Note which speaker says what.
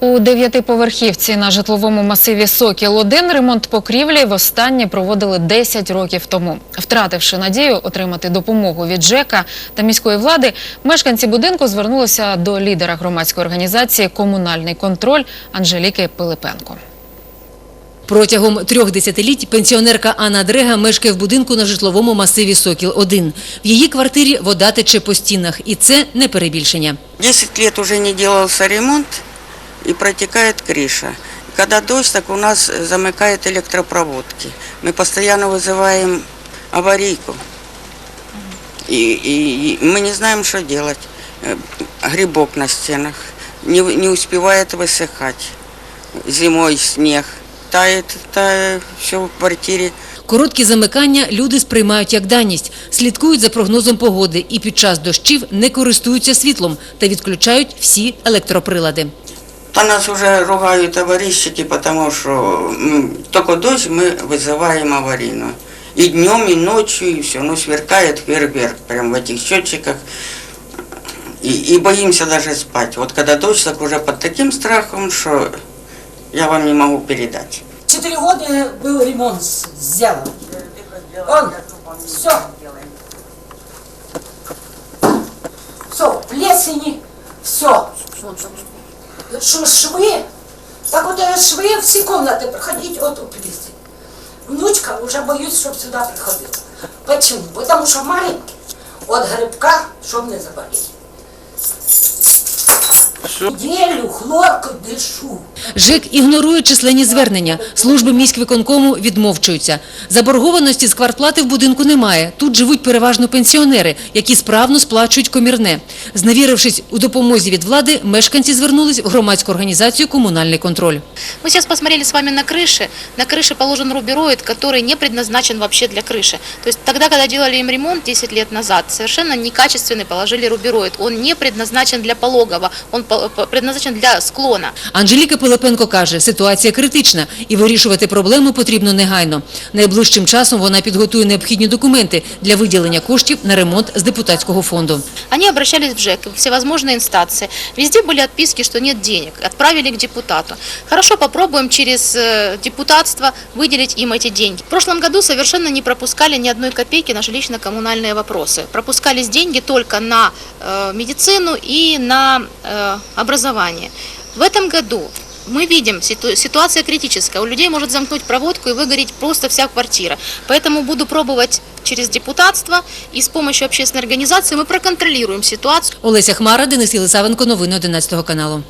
Speaker 1: У дев'ятиповерхівці на житловому масиві Сокіл-1 ремонт покрівлі востаннє проводили 10 років тому. Втративши надію отримати допомогу від ЖЕКа та міської влади, мешканці будинку звернулися до лідера громадської організації Комунальний контроль Анжеліки Пилипенко.
Speaker 2: Протягом трьох десятиліть пенсіонерка Анна Дрега мешкає в будинку на житловому масиві Сокіл-1. В її квартирі вода тече по стінах, і це не перебільшення.
Speaker 3: 10 лет уже не делался ремонт и протекает крыша. Когда дождь, так у нас замыкает электропроводки. Мы постоянно вызываем аварийку. И, и- и мы не знаем, что делать. Э, Грибок на стенах. Не, не успевает высыхать. Зимой снег. Тает, тает все в квартире.
Speaker 2: Короткі замикання люди сприймають як даність, слідкують за прогнозом погоди і під час дощів не користуються світлом та відключають всі електроприлади.
Speaker 3: Та нас уже ругают аварийщики, потому что только дождь мы вызываем аварийную. И днем, и ночью, и все. Ну, сверкает вверх-вверх, прям в этих счетчиках. И, и боимся даже спать. Вот когда дождь, так уже под таким страхом, что я вам не могу передать.
Speaker 4: Четыре года был ремонт сделан. Он, все. Все, плесени, все. Что швы, так вот э, швы все комнаты проходить от у плесени. Внучка уже боюсь, чтобы сюда приходила. Почему? Потому что маленький, от грибка, чтобы не заболеть. Неделю хлорку дышу.
Speaker 2: ЖЕК ігнорує численні звернення. Служби міськвиконкому відмовчуються. Заборгованості з квартплати в будинку немає. Тут живуть переважно пенсіонери, які справно сплачують комірне. Зневірившись у допомозі від влади, мешканці звернулись в громадську організацію «Комунальний контроль».
Speaker 5: Мы сейчас посмотрели с вами на крыши. На крыше положен рубероид, который не предназначен вообще для крыши. То есть тогда, когда делали им ремонт 10 лет назад, совершенно некачественный положили рубероид. Он не предназначен для пологого, он по- по- предназначен для склона.
Speaker 2: Анжеліка Пилипенко каже, ситуація критична і вирішувати проблему потрібно негайно. Найближчим часом вона підготує необхідні документи для виділення коштів на ремонт з депутатського фонду.
Speaker 5: Они обращались в ЖЭК, в всевозможные инстанции. Везде были отписки, что нет денег. Отправили к депутату. Хорошо, попробуем через э, депутатство выделить им эти деньги. В прошлом году совершенно не пропускали ни одной копейки на жилищно-коммунальные вопросы. Пропускались деньги только на э, медицину и на э, образование. В этом году мы видим, ситу- ситуация критическая. У людей может замкнуть проводку и выгореть просто вся квартира. Поэтому буду пробовать через депутатство и с помощью общественной организации мы проконтролируем ситуацию.
Speaker 2: Олеся Хмара, Денис Єлисавенко, новини 11 каналу.